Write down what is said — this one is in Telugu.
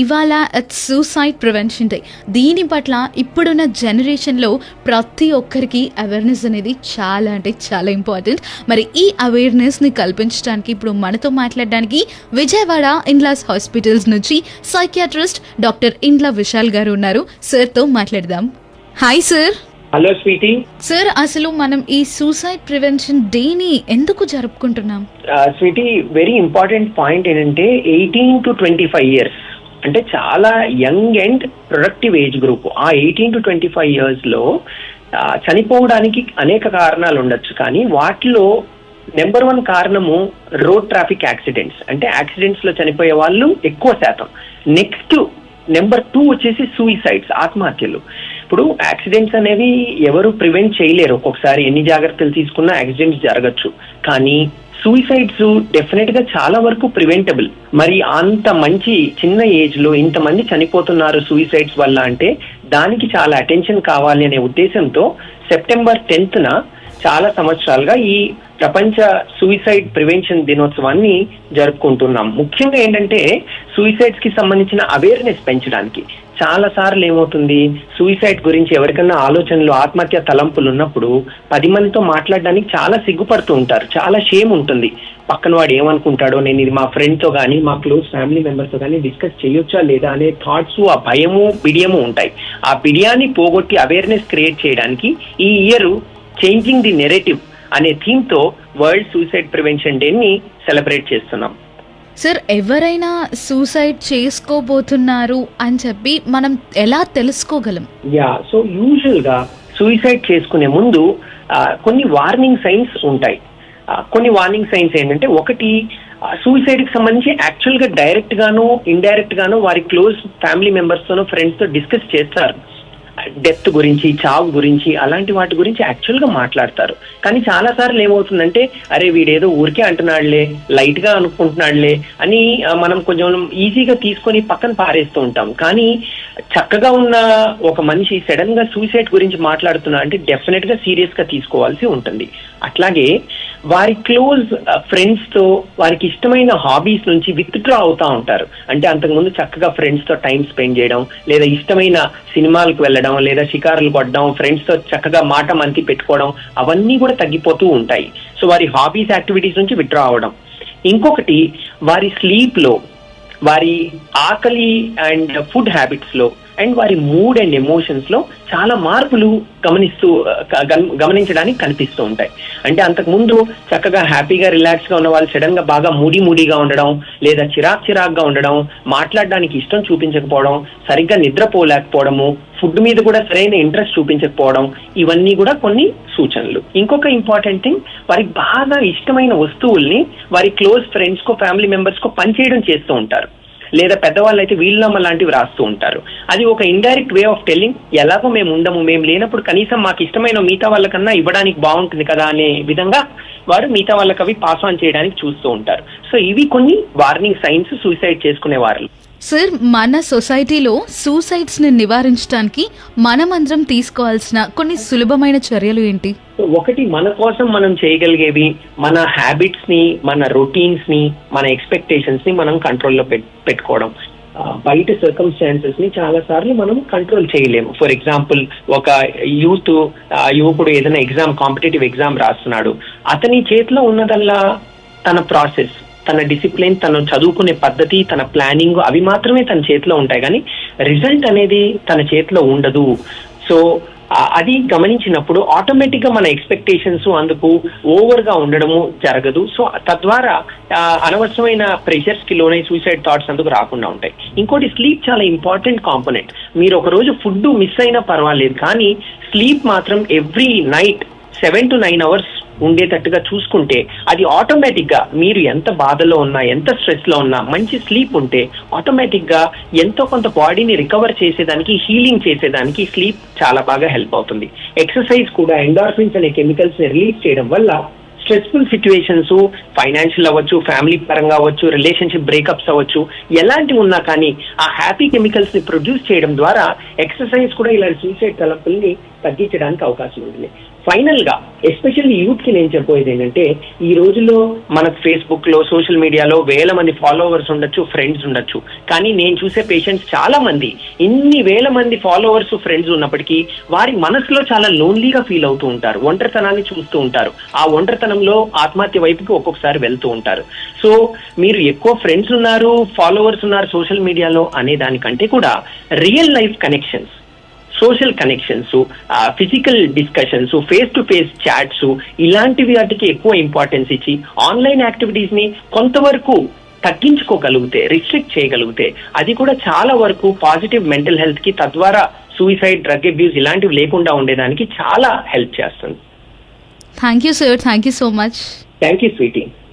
ఇవాళ సూసైడ్ ప్రివెన్షన్ డే. దీని పట్ల ఇప్పుడున్న జనరేషన్లో ప్రతి ఒక్కరికి అవేర్నెస్ అనేది చాలా అంటే చాలా ఇంపార్టెంట్ మరి ఈ అవేర్నెస్ని కల్పించడానికి ఇప్పుడు మనతో మాట్లాడడానికి విజయవాడ ఇండ్లాస్ హాస్పిటల్స్ నుంచి సైకియాట్రిస్ట్ డాక్టర్ ఇండ్ల విశాల్ గారు ఉన్నారు. సార్తో మాట్లాడదాం. Hi sir hello Sweety sir అసలు మనం ఈ సూసైడ్ ప్రివెన్షన్ డేని ఎందుకు జరుపుకుంటున్నాం? స్వీటీ వెరీ ఇంపార్టెంట్ పాయింట్ ఏంటంటే eighteen to twenty five years అంటే చాలా young and productive age group. ఆ ఎయిటీన్ టు ట్వంటీ ఫైవ్ ఇయర్స్లో చనిపోవడానికి అనేక కారణాలు ఉండొచ్చు. కానీ వాటిలో నెంబర్ వన్ కారణము రోడ్ ట్రాఫిక్ యాక్సిడెంట్స్. అంటే యాక్సిడెంట్స్లో చనిపోయే వాళ్ళు ఎక్కువ శాతం. నెక్స్ట్ నెంబర్ టూ వచ్చేసి సూయిసైడ్స్ ఆత్మహత్యలు. ఇప్పుడు యాక్సిడెంట్స్ అనేవి ఎవరు ప్రివెంట్ చేయలేరు. ఒక్కొక్కసారి ఎన్ని జాగ్రత్తలు తీసుకున్నా యాక్సిడెంట్స్ జరగచ్చు. కానీ సూయిసైడ్స్ డెఫినెట్గా చాలా వరకు ప్రివెంటబుల్ మరి అంత మంచి చిన్న ఏజ్లో ఇంతమంది చనిపోతున్నారు సూయిసైడ్స్ వల్ల అంటే దానికి చాలా అటెన్షన్ కావాలి అనే ఉద్దేశంతో సెప్టెంబర్ టెన్త్ న చాలా సంవత్సరాలుగా ఈ ప్రపంచ సూయిసైడ్ ప్రివెన్షన్ దినోత్సవాన్ని జరుపుకుంటున్నాం. ముఖ్యంగా ఏంటంటే సూయిసైడ్స్కి సంబంధించిన అవేర్నెస్ పెంచడానికి. చాలా సార్లు ఏమవుతుంది? సూయిసైడ్ గురించి ఎవరికైనా ఆలోచనలు ఆత్మహత్య తలంపులు ఉన్నప్పుడు పది మందితో మాట్లాడడానికి చాలా సిగ్గుపడుతూ ఉంటారు. చాలా షేమ్ ఉంటుంది. పక్కన వాడు ఏమనుకుంటాడో నేను ఇది మా ఫ్రెండ్తో కానీ మా క్లోజ్ ఫ్యామిలీ మెంబర్స్తో కానీ డిస్కస్ చేయొచ్చా లేదా అనే థాట్స్ ఆ భయము బిడియము ఉంటాయి. ఆ బిడియాన్ని పోగొట్టి అవేర్నెస్ క్రియేట్ చేయడానికి ఈ ఇయర్ చేంజింగ్ ది నెరేటివ్ అనే థీమ్తో వరల్డ్ సూసైడ్ ప్రివెన్షన్ డేని సెలబ్రేట్ చేస్తున్నాం. సార్ ఎవరైనా సూసైడ్ చేసుకోబోతున్నారు అని చెప్పి మనం ఎలా తెలుసుకోగలం? యా సో యూజువల్గా సూసైడ్ చేసుకునే ముందు కొన్ని వార్నింగ్ సైన్స్ ఉంటాయి. కొన్ని వార్నింగ్ సైన్స్ ఏంటంటే ఒకటి సూసైడ్కి సంబంధించి యాక్చువల్గా డైరెక్ట్ గాను ఇండైరెక్ట్ గాను వారి క్లోజ్ ఫ్యామిలీ మెంబర్స్ తోనో ఫ్రెండ్స్తో డిస్కస్ చేస్తారు. డెత్ గురించి చావు గురించి అలాంటి వాటి గురించి యాక్చువల్గా మాట్లాడతారు. కానీ చాలా సార్లు ఏమవుతుందంటే అరే వీడేదో ఊరికే అంటున్నాడులే లైట్గా అనుకుంటున్నాడులే అని మనం కొంచెం ఈజీగా తీసుకొని పక్కన పారేస్తూ ఉంటాం. కానీ చక్కగా ఉన్న ఒక మనిషి సడన్గా సూసైడ్ గురించి మాట్లాడుతున్నా అంటే డెఫినెట్గా సీరియస్గా తీసుకోవాల్సి ఉంటుంది. అట్లాగే వారి క్లోజ్ ఫ్రెండ్స్తో వారికి ఇష్టమైన హాబీస్ నుంచి విత్డ్రా అవుతా ఉంటారు. అంటే అంతకుముందు చక్కగా ఫ్రెండ్స్తో టైం స్పెండ్ చేయడం లేదా ఇష్టమైన సినిమాలకు వెళ్ళడం లేదా షికారులు పడడం ఫ్రెండ్స్తో చక్కగా మాట మంతి పెట్టుకోవడం అవన్నీ కూడా తగ్గిపోతూ ఉంటాయి. సో వారి హాబీస్ యాక్టివిటీస్ నుంచి విత్డ్రా అవడం. ఇంకొకటి వారి స్లీప్లో వారి ఆకలి అండ్ ఫుడ్ హ్యాబిట్స్లో అండ్ వారి మూడ్ అండ్ ఎమోషన్స్లో చాలా మార్పులు గమనిస్తూ గ- గమనించడానికి కనిపిస్తూ ఉంటాయి. అంటే అంతకు ముందు చక్కగా హ్యాపీగా రిలాక్స్గా ఉన్న వాళ్ళు సడన్గా బాగా ముడి ముడిగా ఉండడం లేదా చిరాక్ చిరాక్గా ఉండడం మాట్లాడడానికి ఇష్టం చూపించకపోవడం సరిగ్గా నిద్రపోలేకపోవడము ఫుడ్ మీద కూడా సరైన ఇంట్రెస్ట్ చూపించకపోవడం ఇవన్నీ కూడా కొన్ని సూచనలు. ఇంకొక ఇంపార్టెంట్ థింగ్ వారికి బాగా ఇష్టమైన వస్తువుల్ని వారి క్లోజ్ ఫ్రెండ్స్ కో ఫ్యామిలీ మెంబర్స్ కో పనిచేయడం చేస్తూ ఉంటారు. లేదా పెద్దవాళ్ళు అయితే వీళ్ళమ్మ లాంటివి రాస్తూ ఉంటారు. అది ఒక ఇండైరెక్ట్ వే ఆఫ్ టెల్లింగ్ ఎలాగో మేము ఉండము మేము లేనప్పుడు కనీసం మాకు ఇష్టమైన మిగతా వాళ్ళకన్నా ఇవ్వడానికి బాగుంటుంది కదా అనే విధంగా వారు మిగతా వాళ్ళకి అవి పాస్ ఆన్ చేయడానికి చూస్తూ ఉంటారు. సో ఇవి కొన్ని వార్నింగ్ సైన్స్ సూసైడ్ చేసుకునే వారు సార్ మన సొసైటీలో సూసైడ్స్ని నివారించడానికి మనమందరం తీసుకోవాల్సిన కొన్ని సులభమైన చర్యలు ఏంటి? సో ఒకటి మన కోసం మనం చేయగలిగేవి మన హ్యాబిట్స్ని మన రొటీన్స్ని మన ఎక్స్పెక్టేషన్స్ని మనం కంట్రోల్లో పెట్టుకోవడం. బయట సర్కమ్స్టాన్సెస్ని చాలా సార్లు మనం కంట్రోల్ చేయలేము. ఫర్ ఎగ్జాంపుల్ ఒక యూత్ యువకుడు ఏదైనా ఎగ్జామ్ కాంపిటేటివ్ ఎగ్జామ్ రాస్తున్నాడు. అతని చేతిలో ఉన్నదల్లా తన ప్రాసెస్ తన డిసిప్లిన్ తను చదువుకునే పద్ధతి తన ప్లానింగ్ అవి మాత్రమే తన చేతిలో ఉంటాయి. కానీ రిజల్ట్ అనేది తన చేతిలో ఉండదు. సో అది గమనించినప్పుడు ఆటోమేటిక్గా మన ఎక్స్పెక్టేషన్స్ అందుకు ఓవర్గా ఉండడము జరగదు. సో తద్వారా అనవసరమైన ప్రెషర్స్కి లోనే సూసైడ్ థాట్స్ అందుకు రాకుండా ఉంటాయి. ఇంకోటి స్లీప్ చాలా ఇంపార్టెంట్ కాంపోనెంట్ మీరు ఒక రోజు ఫుడ్ మిస్ అయినా పర్వాలేదు కానీ స్లీప్ మాత్రం every night seven to nine hours ఉండేటట్టుగా చూసుకుంటే అది ఆటోమేటిక్గా మీరు ఎంత బాధలో ఉన్నా ఎంత స్ట్రెస్లో ఉన్నా మంచి స్లీప్ ఉంటే ఆటోమేటిక్గా ఎంతో కొంత బాడీని రికవర్ చేసేదానికి హీలింగ్ చేసేదానికి స్లీప్ చాలా బాగా హెల్ప్ అవుతుంది. ఎక్సర్సైజ్ కూడా ఎండార్ఫిన్స్ అనే కెమికల్స్ని రిలీజ్ చేయడం వల్ల స్ట్రెస్ఫుల్ సిచ్యువేషన్స్ ఫైనాన్షియల్ అవ్వచ్చు ఫ్యామిలీ పరంగా అవ్వచ్చు రిలేషన్షిప్ బ్రేకప్స్ అవ్వచ్చు ఎలాంటివి ఉన్నా కానీ ఆ హ్యాపీ కెమికల్స్ని ప్రొడ్యూస్ చేయడం ద్వారా ఎక్సర్సైజ్ కూడా ఇలాంటి సూసైడ్ తలపుల్ని తగ్గించడానికి అవకాశం ఉంటుంది. ఫైనల్గా ఎస్పెషల్లీ యూత్కి నేను చెప్పేది ఏంటంటే ఈ రోజుల్లో మనకు ఫేస్బుక్లో సోషల్ మీడియాలో వేల మంది ఫాలోవర్స్ ఉండొచ్చు ఫ్రెండ్స్ ఉండొచ్చు. కానీ నేను చూసే పేషెంట్స్ చాలా మంది. ఇన్ని వేల మంది ఫాలోవర్స్ ఫ్రెండ్స్ ఉన్నప్పటికీ వారి మనసులో చాలా లోన్లీగా ఫీల్ అవుతూ ఉంటారు. ఒంటరితనాన్ని చూస్తూ ఉంటారు. ఆ ఒంటరితనంలో ఆత్మహత్య వైపుకి ఒక్కొక్కసారి వెళ్తూ ఉంటారు. సో మీరు ఎక్కువ ఫ్రెండ్స్ ఉన్నారు ఫాలోవర్స్ ఉన్నారు సోషల్ మీడియాలో అనే దానికంటే కూడా real life connections social connections physical discussions face to face chats ఇలాంటివి వాటికి ఎక్కువ ఇంపార్టెన్స్ ఇచ్చి ఆన్లైన్ యాక్టివిటీస్ని కొంతవరకు తగ్గించుకోగలిగితే రిస్ట్రిక్ట్ చేయగలిగితే అది కూడా చాలా వరకు పాజిటివ్ మెంటల్ హెల్త్కి తద్వారా సూసైడ్ డ్రగ్ అబ్యూస్ ఇలాంటివి లేకుండా ఉండేదానికి చాలా హెల్ప్ చేస్తుంది. Thank you sir thank you so much thank you Sweety